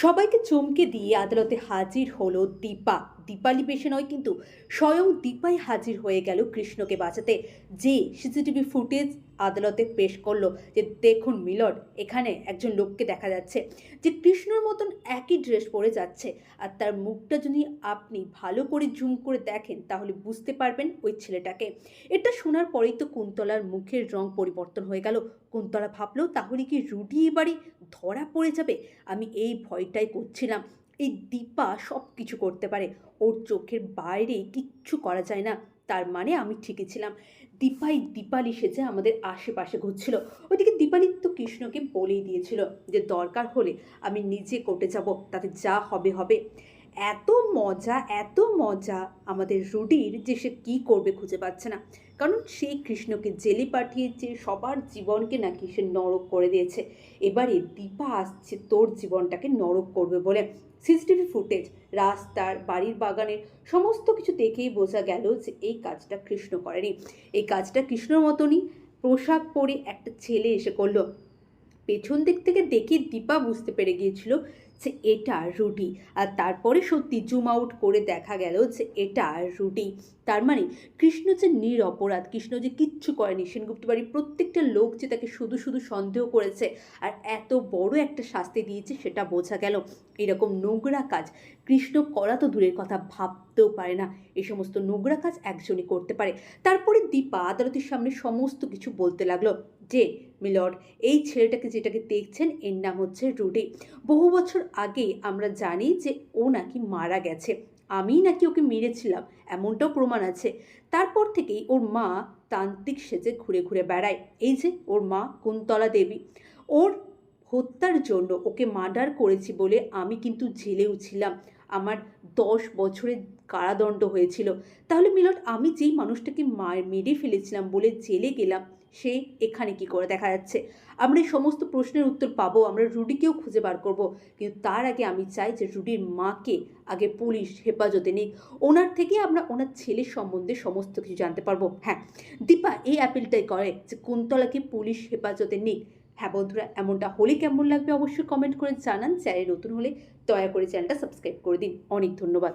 সবাইকে চমকে দিয়ে আদালতে হাজির হলো দীপা। দীপালি পেশে নয়, কিন্তু স্বয়ং দীপাই হাজির হয়ে গেল কৃষ্ণকে বাঁচাতে। যে সিসিটিভি ফুটেজ আদালতে পেশ করল যে, দেখুন মিলট এখানে একজন লোককে দেখা যাচ্ছে যে, কৃষ্ণর মতন একই ড্রেস পরে যাচ্ছে। আর তার মুখটা যদি আপনি ভালো করে জুম করে দেখেন, তাহলে বুঝতে পারবেন ওই ছেলেটাকে। এটা শোনার পরেই তো কুন্তলার মুখের রং পরিবর্তন হয়ে গেল। কুন্তলা ভাবলো, তাহলে কি রুটি এবারে ধরা পড়ে যাবে? আমি এই ভয়টাই করছিলাম। এই দীপা সব কিছু করতে পারে। ওর চোখের বাইরে কিচ্ছু করা যায় না। তার মানে আমি ঠিকই ছিলাম। দীপাই দীপালি সেজে আমাদের আশেপাশে ঘুরছিল। ওইদিকে দীপালি তো কৃষ্ণকে বলেই দিয়েছিল যে দরকার হলে আমি নিজে কোর্টে যাব, তাতে যা হবে হবে। এত মজা এত মজা আমাদের রুডির যে সে কী করবে খুঁজে পাচ্ছে না। কারণ সেই কৃষ্ণকে জেলে পাঠিয়েছে, সবার জীবনকে নাকি সে নরক করে দিয়েছে। এবারে দীপা আসছে, তোর জীবনটাকে নরক করবে বলে। সিসিটিভি ফুটেজ, রাস্তার, বাড়ির বাগানের সমস্ত কিছু দেখেই বোঝা গেল যে এই কাজটা কৃষ্ণ করেনি। এই কাজটা কৃষ্ণর মতনই পোশাক পরে একটা ছেলে এসে করল। পেছন দিক থেকে দেখে দীপা বুঝতে পেরে গিয়েছিল যে এটা রুটি। আর তারপরে সত্যি জুম আউট করে দেখা গেল যে এটা রুটি। তার মানে কৃষ্ণ যে নিরপরাধ, কৃষ্ণ যে কিচ্ছু করেনি, সেনগুপ্ত বাড়ির প্রত্যেকটা লোক যে তাকে শুধু শুধু সন্দেহ করেছে আর এত বড় একটা শাস্তি দিয়েছে সেটা বোঝা গেল। এরকম নোংরা কাজ কৃষ্ণ করা তো দূরের কথা, ভাবতেও পারে না। এই সমস্ত নোংরা কাজ একজনই করতে পারে। তারপরে দীপা আদালতের সামনে সমস্ত কিছু বলতে লাগল যে, মিলর্ড, এই ছেলেটাকে যেটাকে দেখছেন, এর নাম হচ্ছে রুডি বহু বছর আগে আমরা জানি যে ও নাকি মারা গেছে। আমি নাকি ওকে মেরেছিলাম, এমনটাও প্রমাণ আছে। তারপর থেকেই ওর মা তান্ত্রিক সেজে ঘুরে ঘুরে বেড়ায়। এই যে ওর মা কুন্তলা দেবী। ওর হত্যার জন্য ওকে মার্ডার করেছি বলে আমি কিন্তু জেলেও ছিলাম। আমার দশ বছরের কারাদণ্ড হয়েছিল। তাহলে মিলট আমি যেই মানুষটাকে মার মেরে ফেলেছিলাম বলে জেলে গেলাম সে এখানে কি করে দেখা যাচ্ছে? আমরা এই সমস্ত প্রশ্নের উত্তর পাবো, আমরা রুডিকেও খুঁজে বার করব। কিন্তু তার আগে আমি চাই যে রুডির মাকে আগে পুলিশ হেফাজতে নিক। ওনার থেকে আমরা ওনার ছেলের সম্বন্ধে সমস্ত কিছু জানতে পারব। হ্যাঁ দীপা এই অ্যাপিলটাই করে যে কুন্তলাকে পুলিশ হেফাজতে নিক। হ্যাঁ বন্ধুরা, এমনটা হলে কেমন লাগবে অবশ্যই কমেন্ট করে জানান। চ্যানেল নতুন হলে দয়া করে চ্যানেলটা সাবস্ক্রাইব করে দিন। অনেক ধন্যবাদ।